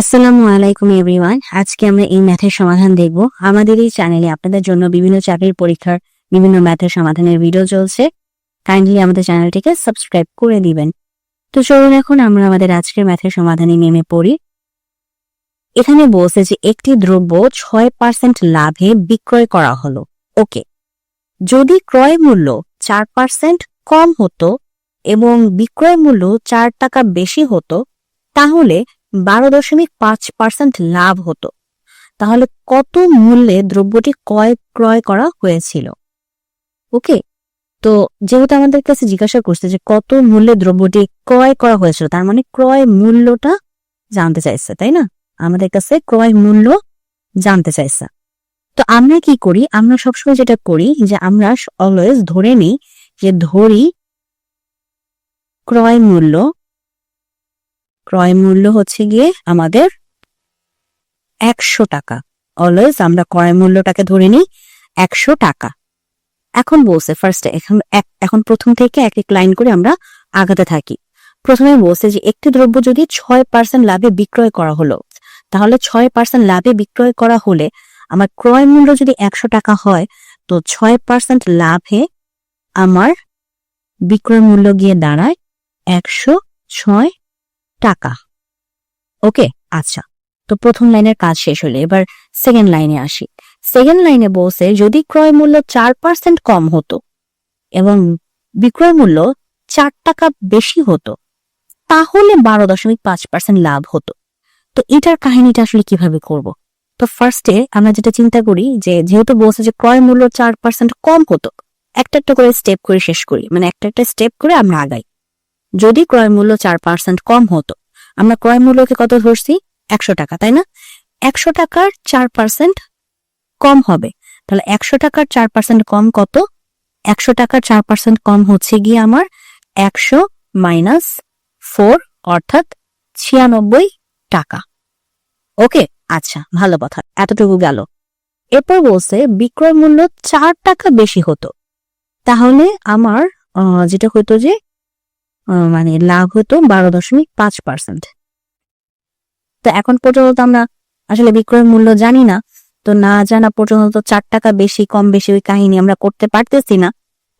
আসসালামু আলাইকুম এভরিওয়ান আজকে আমরা এই ম্যাথের সমাধান দেখব। আমাদের এই চ্যানেলে আপনাদের জন্য বিভিন্ন চাকরির পরীক্ষার বিভিন্ন ম্যাথের সমাধানের ভিডিও চলছে। কাইন্ডলি আমাদের চ্যানেলটিকে সাবস্ক্রাইব করে দিবেন। তো চলুন এখন আমরা আমাদের আজকের ম্যাথের সমাধানে নেমে পড়ি। এখানে বলছে যে একটি দ্রব্য ছয় পার্সেন্ট লাভে বিক্রয় করা হলো। ওকে যদি ক্রয় মূল্য চার পার্সেন্ট কম হতো এবং বিক্রয় মূল্য চার টাকা বেশি হতো, তাহলে বারো দশমিক পাঁচ পার্সেন্ট লাভ হতো। তাহলে কত মূল্যে দ্রব্যটি ক্রয় ক্রয় করা হয়েছিল? ওকে, তো যেহেতু আমাদের কাছে জিজ্ঞাসা করছে যে কত মূল্যে দ্রব্যটি ক্রয় করা হয়েছিল, তার মানে ক্রয় মূল্যটা জানতে চাইছে, তাই না? আমাদের কাছে ক্রয় মূল্য জানতে চাইছে। তো আমরা কি করি? আমরা সবসময় যেটা করি যে আমরা অলওয়েজ ধরে নিই যে ধরি ক্রয় মূল্য ক্রয় মূল্য হচ্ছে গিয়ে আমাদের একশো টাকা। অলওয়েজ আমরা ক্রয় মূল্যটাকে ধরে নিই একশো টাকা। এখন বলছে ফার্স্ট এখন এখন প্রথম থেকে এক এক লাইন করে আমরা আগাতে থাকি। প্রথমে বলছে যে, একটি দ্রব্য যদি ছয় পার্সেন্ট লাভে বিক্রয় করা হলো, তাহলে ছয় পার্সেন্ট লাভে বিক্রয় করা হলে আমার ক্রয় মূল্য যদি একশো টাকা হয়, তো ছয় পার্সেন্ট লাভে আমার বিক্রয় মূল্য গিয়ে দাঁড়ায় একশো ছয় টাকা। ওকে আচ্ছা। তো প্রথম লাইনের কাজ শেষ হলো, এবার সেকেন্ড লাইনে আসি। সেকেন্ড লাইনে বলছে, যদি ক্রয় মূল্য চার পার্সেন্ট কম হতো এবং বিক্রয় মূল্য চার টাকা বেশি হতো, তাহলে বারো দশমিক পাঁচ পার্সেন্ট লাভ হতো। তো এটার কাহিনীটা আসলে কীভাবে করব? তো ফার্স্টে আমরা যেটা চিন্তা করি, যে যেহেতু বলছে যে ক্রয় মূল্য চার পার্সেন্ট কম হতো, একটা একটা করে স্টেপ করে শেষ করি। মানে একটা একটা স্টেপ করে আমরা আগাই। যদি ক্রয় মূল্য চার পার্সেন্ট কম হতো, আমরা ক্রয় মূল্যকে কত ধরছি? একশো টাকা, তাই না? একশো টাকার চার পার্সেন্ট কম হবে। তাহলে একশো টাকার চার পার্সেন্ট কম কত? একশো টাকার চার পার্সেন্ট কম হচ্ছে গিয়ে আমার একশো মাইনাস ফোর অর্থাৎ ছিয়ানব্বই টাকা। ওকে? আচ্ছা ভালো কথা। এতটুকু গেল। এরপর বলছে, বিক্রয় মূল্য চার টাকা বেশি হতো। তাহলে আমার যেটা হতো যে মানে লাভ হতো বারো দশমিক পাঁচ পার্সেন্ট। তো এখন পর্যন্ত আমরা আসলে বিক্রয় মূল্য জানি না, তো না জানা পর্যন্ত চার টাকা বেশি, কম বেশি ওই কাহিনী আমরা করতে পারতেছি না।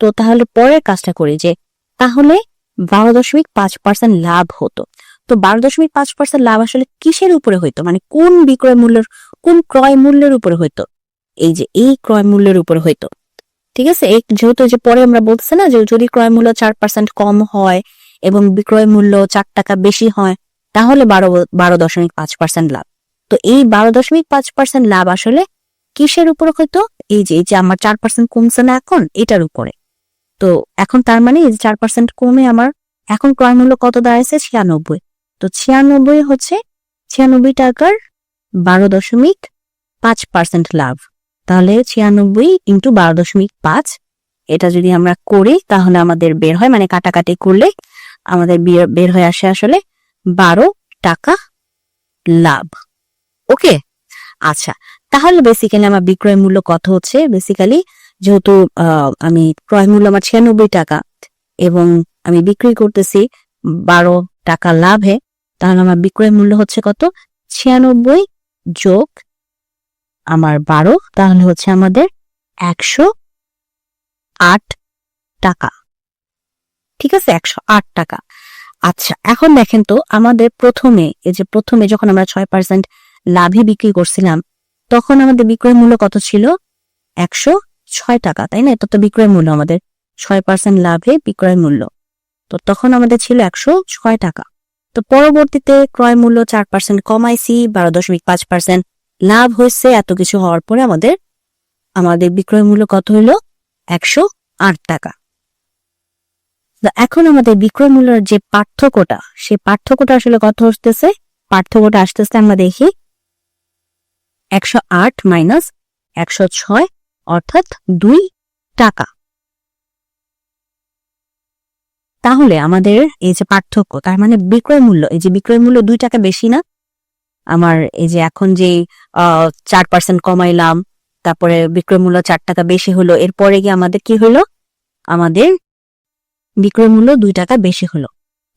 তো তাহলে পরের কাজটা করি যে, তাহলে বারো দশমিক পাঁচ পার্সেন্ট লাভ হতো। তো বারো দশমিক পাঁচ পার্সেন্ট লাভ আসলে কিসের উপরে হইতো? মানে কোন বিক্রয় মূল্যের, কোন ক্রয় মূল্যের উপরে হইতো? এই যে, এই ক্রয় মূল্যের উপরে হইতো। ঠিক আছে? যেহেতু যে পরে আমরা বলতেছি না যে যদি ক্রয় মূল্য চার পার্সেন্ট কম হয় এবং বিক্রয় মূল্য চার টাকা বেশি হয়, তাহলে বারো বারো দশমিক পাঁচ পার্সেন্ট লাভ। তো এই বারো দশমিক পাঁচ পার্সেন্ট লাভ আসলে কিসের উপরে হইতো এই যে এই যে আমার চার পার্সেন্ট কমছে না এখন, এটার উপরে। তো এখন তার মানে এই চার পার্সেন্ট কমে আমার এখন ক্রয় মূল্য কত দাঁড়াইছে? ছিয়ানব্বই। তো ছিয়ানব্বই হচ্ছে ছিয়ানব্বই টাকার বারো দশমিক পাঁচ পার্সেন্ট লাভ। তাহলে ছিয়ানব্বই ইন্টু বারো দশমিক পাঁচ, এটা যদি আমরা করি, তাহলে আমাদের বের হয় মানে কাটাকাটি করলে আমাদের বের হয়ে আসে আসলে বারো টাকা লাভ। ওকে? আচ্ছা তাহলে বেসিক্যালি আমার বিক্রয় মূল্য কত হচ্ছে? বেসিক্যালি যেহেতু আমি ক্রয় মূল্য আমার ছিয়ানব্বই টাকা এবং আমি বিক্রি করতেছি বারো টাকা লাভে, তাহলে আমার বিক্রয় মূল্য হচ্ছে কত? ছিয়ানব্বই যোগ আমার বারো, তাহলে হচ্ছে আমাদের একশো আট টাকা। ঠিক আছে? একশো আট টাকা। আচ্ছা এখন দেখেন তো আমাদের প্রথমে, এই যে প্রথমে যখন আমরা ছয় পার্সেন্ট লাভে বিক্রি করছিলাম, তখন আমাদের বিক্রয় মূল্য কত ছিল? একশো ছয় টাকা, তাই না? এটা তো বিক্রয় মূল্য আমাদের, ছয় পার্সেন্ট লাভে বিক্রয় মূল্য। তো তখন আমাদের ছিল একশো ছয় টাকা। তো পরবর্তীতে ক্রয় মূল্য চার পার্সেন্ট কমাইছি, বারো দশমিক পাঁচ পার্সেন্ট লাভ হয়েছে, এত কিছু হওয়ার পরে আমাদের আমাদের বিক্রয় মূল্য কত হলো? একশো আট টাকা। এখন আমাদের বিক্রয় মূল্যের যে পার্থক্যটা, সেই পার্থক্যটা আসলে কত আসতেছে পার্থক্যটা আসতেছে আমরা দেখি। একশো আট মাইনাস একশো ছয় অর্থাৎ দুই টাকা। তাহলে আমাদের এই যে পার্থক্য, তার মানে বিক্রয় মূল্য, এই যে বিক্রয় মূল্য দুই টাকা বেশি না? আমার এই যে এখন যে চার পার্সেন্ট কমাইলাম, তারপরে বিক্রয় মূল্য চার টাকা বেশি হলো, এরপরে গিয়ে আমাদের কি হলো? আমাদের বিক্রয় মূল্য দুই টাকা বেশি হলো।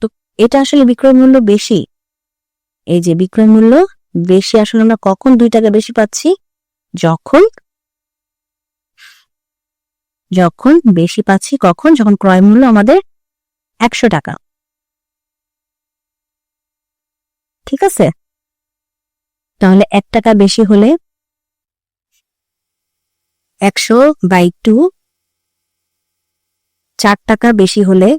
তো এটা আসলে বিক্রয় মূল্য বেশি? এই যে বিক্রয় মূল্য বেশি আসলে আমরা কখন দুই টাকা বেশি পাচ্ছি? যখন যখন বেশি পাচ্ছি কখন? যখন ক্রয় মূল্য আমাদের একশো টাকা। ঠিক আছে? তাহলে এক টাকা বেশি হলে একশো বাই টু চার টাকা বেশি হলে